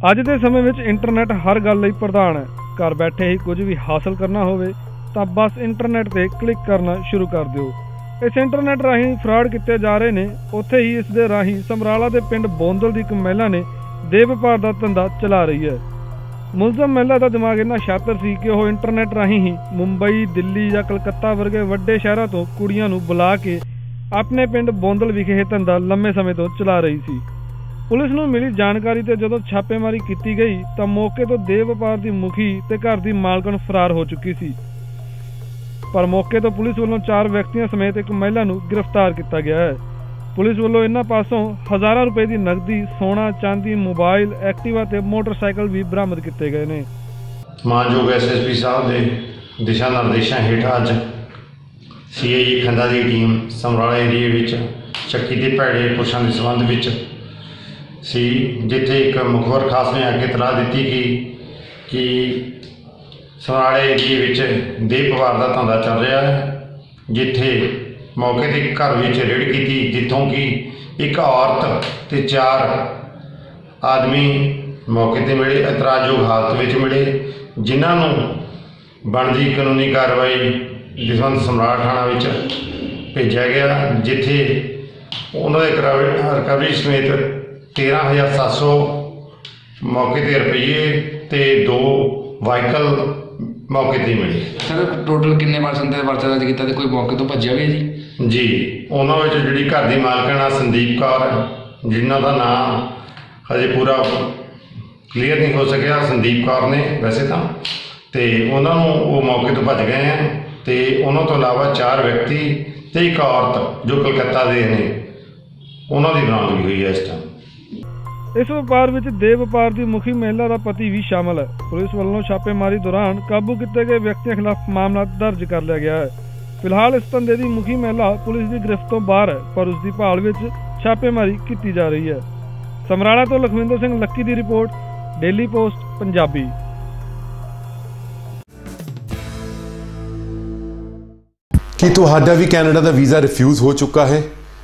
ਅੱਜ ਦੇ ਸਮੇਂ ਵਿੱਚ ਇੰਟਰਨੈਟ ਹਰ ਗੱਲ ਲਈ ਪ੍ਰਧਾਨ ਹੈ। ਘਰ ਬੈਠੇ ਹੀ ਕੁਝ ਵੀ ਹਾਸਲ ਕਰਨਾ ਹੋਵੇ, ਤਾਂ ਬਸ ਇੰਟਰਨੈਟ ਤੇ ਕਲਿੱਕ ਕਰਨਾ ਸ਼ੁਰੂ ਕਰ ਦਿਓ। ਇਸ ਇੰਟਰਨੈਟ ਰਾਹੀਂ ਫਰਾਡ ਕੀਤੇ ਜਾ ਰਹੇ ਨੇ, ਉੱਥੇ ਹੀ ਇਸ ਦੇ ਰਾਹੀਂ ਸਮਰਾਲਾ ਦੇ ਪਿੰਡ ਬੋਂਦਲ ਦੀ ਇੱਕ ਮਹਿਲਾ ਨੇ ਦੇਹ ਵਪਾਰ ਦਾ ਧੰਦਾ ਚਲਾ ਰਹੀ ਹੈ। ਮੁਲਜ਼ਮ ਮਹਿਲਾ ਦਾ ਦਿਮਾਗ ਇੰਨਾ ਸ਼ਾਤਰ ਸੀ ਕਿ ਉਹ ਇੰਟਰਨੈਟ ਰਾਹੀਂ ਹੀ ਮੁੰਬਈ, ਦਿੱਲੀ ਜਾਂ ਕਲਕੱਤਾ ਵਰਗੇ ਵੱਡੇ ਸ਼ਹਿਰਾਂ ਤੋਂ ਕੁੜੀਆਂ ਨੂੰ ਬੁਲਾ ਕੇ ਆਪਣੇ ਪਿੰਡ ਬੋਂਦਲ ਵਿਖੇ ਇਹ ਧੰਦਾ ਲੰਮੇ ਸਮੇਂ ਤੋਂ ਚਲਾ ਰਹੀ ਸੀ। ਪੁਲਿਸ ਨੂੰ ਮਿਲੀ ਜਾਣਕਾਰੀ ਤੇ ਜਦੋਂ ਛਾਪੇਮਾਰੀ ਕੀਤੀ ਗਈ ਤਾਂ ਮੌਕੇ ਤੋਂ ਦੇਹ ਵਪਾਰ ਦੀ ਮੁਖੀ ਤੇ ਘਰ ਦੀ ਮਾਲਕਣ ਫਰਾਰ ਹੋ ਚੁੱਕੀ ਸੀ। ਪਰ ਮੌਕੇ ਤੋਂ ਪੁਲਿਸ ਵੱਲੋਂ ਚਾਰ ਵਿਅਕਤੀਆਂ ਸਮੇਤ ਇੱਕ ਮਹਿਲਾ ਨੂੰ ਗ੍ਰਿਫਤਾਰ ਕੀਤਾ ਗਿਆ ਹੈ। ਪੁਲਿਸ ਵੱਲੋਂ ਇਹਨਾਂ ਪਾਸੋਂ ਹਜ਼ਾਰਾਂ ਰੁਪਏ ਦੀ ਨਕਦੀ, ਸੋਨਾ, ਚਾਂਦੀ, ਮੋਬਾਈਲ, ਐਕਟਿਵਾ ਤੇ ਮੋਟਰਸਾਈਕਲ ਵੀ ਬਰਾਮਦ ਕੀਤੇ ਗਏ ਨੇ। ਮਾਨਯੋਗ ਐਸਐਸਪੀ ਸਾਹਿਬ ਦੇ ਦਿਸ਼ਾ ਨਿਰਦੇਸ਼ਾਂ ਹੇਠ ਅੱਜ ਸੀਆਈਏ ਖੰਡਾ ਦੀ ਟੀਮ ਸਮਰਾਲਾ ਏਰੀਏ ਵਿੱਚ ਚੱਕੀ ਦੇ ਭੈੜੇ ਪੁਰਸ਼ਾਂ ਦੇ ਸਬੰਧ ਵਿੱਚ ਸੀ, ਜਿੱਥੇ ਇੱਕ ਮੁਖਬਰ ਖਾਸ ਨੇ ਆ ਕੇ ਇਤਲਾਹ ਦਿੱਤੀ ਕਿ ਕਿ ਸਮਰਾਲਾ ਏਰੀਏ ਵਿੱਚ ਦੇਹ ਪਵਾਰ ਦਾ ਧੰਦਾ ਚੱਲ ਰਿਹਾ ਹੈ, ਜਿੱਥੇ ਮੌਕੇ ਤੇ ਘਰ ਵਿੱਚ ਰੇਡ ਕੀਤੀ, ਜਿੱਥੋਂ ਕਿ ਇੱਕ ਔਰਤ ਤੇ ਚਾਰ ਆਦਮੀ ਮੌਕੇ ਤੇ ਮਿਲੇ, ਇਤਰਾਜ਼ਯੋਗ ਹਾਲਤ ਵਿੱਚ ਮਿਲੇ, ਜਿਨ੍ਹਾਂ ਨੂੰ ਬਣਦੀ ਕਾਨੂੰਨੀ ਕਾਰਵਾਈ ਜਸਵੰਤ ਸਮਰਾਟ ਥਾਣਾ ਵਿੱਚ ਭੇਜਿਆ ਗਿਆ, ਜਿੱਥੇ ਉਹਨਾਂ ਦੇ ਰਿਕਵਰੀ ਸਮੇਤ 13700 ਮੌਕੇ ਤੇ ਰੁਪਈਏ ਤੇ ਦੋ ਵਾਹੀਕਲ ਮੌਕੇ ਤੇ ਮਿਲੇ। ਸਰ ਟੋਟਲ ਕਿੰਨੇ ਪਰਸੈਂਟ ਦੇ ਪਰਚਾ ਦਰਜ ਕੀਤਾ ਤੇ ਕੋਈ ਮੌਕੇ ਤੋਂ ਭੱਜਿਆ ਵੀ ਹੈ ਜੀ? ਜੀ ਉਹਨਾਂ ਵਿੱਚ ਜਿਹੜੀ ਘਰ ਦੀ ਮਾਲਕਣ ਆ ਸੰਦੀਪ ਕੌਰ ਜਿਨ੍ਹਾਂ ਦਾ ਨਾਮ ਹਜੇ ਪੂਰਾ ਕਲੀਅਰ ਨਹੀਂ ਹੋ ਸਕਿਆ ਸੰਦੀਪ ਕੌਰ ਨੇ ਵੈਸੇ ਤਾਂ। ਤੇ ਉਹਨਾਂ ਨੂੰ ਉਹ ਮੌਕੇ ਤੋਂ ਭੱਜ ਗਏ ਆ ਤੇ ਉਹਨਾਂ ਤੋਂ ਇਲਾਵਾ ਚਾਰ ਵਿਅਕਤੀ ਤੇ ਇੱਕ ਔਰਤ ਜੋ ਕਲਕੱਤਾ ਦੇ ਨੇ ਉਹਨਾਂ ਦੀ ਬਰਾਮਦਗੀ ਹੋਈ ਹੈ ਇਸ ਟਾਈਮ ਇਸ ਵਪਾਰ ਵਿੱਚ ਦੇਹ ਵਪਾਰ ਦੀ ਮੁਖੀ ਮਹਿਲਾ ਦਾ ਪਤੀ ਵੀ ਸ਼ਾਮਲ ਹੈ। ਪੁਲਿਸ ਵੱਲੋਂ ਛਾਪੇਮਾਰੀ ਦੌਰਾਨ ਕਾਬੂ ਕੀਤੇ ਗਏ ਵਿਅਕਤੀਆਂ ਖਿਲਾਫ ਮਾਮਲਾ ਦਰਜ ਕਰ ਲਿਆ ਗਿਆ ਹੈ। ਫਿਲਹਾਲ ਇਸ ਧੰਦੇ ਦੀ ਮੁਖੀ ਮਹਿਲਾ ਪੁਲਿਸ ਦੀ ਗ੍ਰਿਫਤ ਤੋਂ ਬਾਹਰ ਹੈ, ਪਰ ਉਸ ਦੀ ਭਾਲ ਵਿੱਚ ਛਾਪੇਮਾਰੀ ਕੀਤੀ ਜਾ ਰਹੀ ਹੈ। ਸਮਰਾਲਾ ਤੋਂ ਲਖਵਿੰਦਰ ਸਿੰਘ ਲੱਕੀ ਦੀ ਰਿਪੋਰਟ, ਡੇਲੀ ਪੋਸਟ, ਪੰਜਾਬੀ। ਕੀ ਤੁਹਾਡਾ ਵੀ ਕੈਨੇਡਾ ਦਾ ਵੀਜ਼ਾ ਰਿਫਿਊਜ਼ ਹੋ ਚੁੱਕਾ ਹੈ?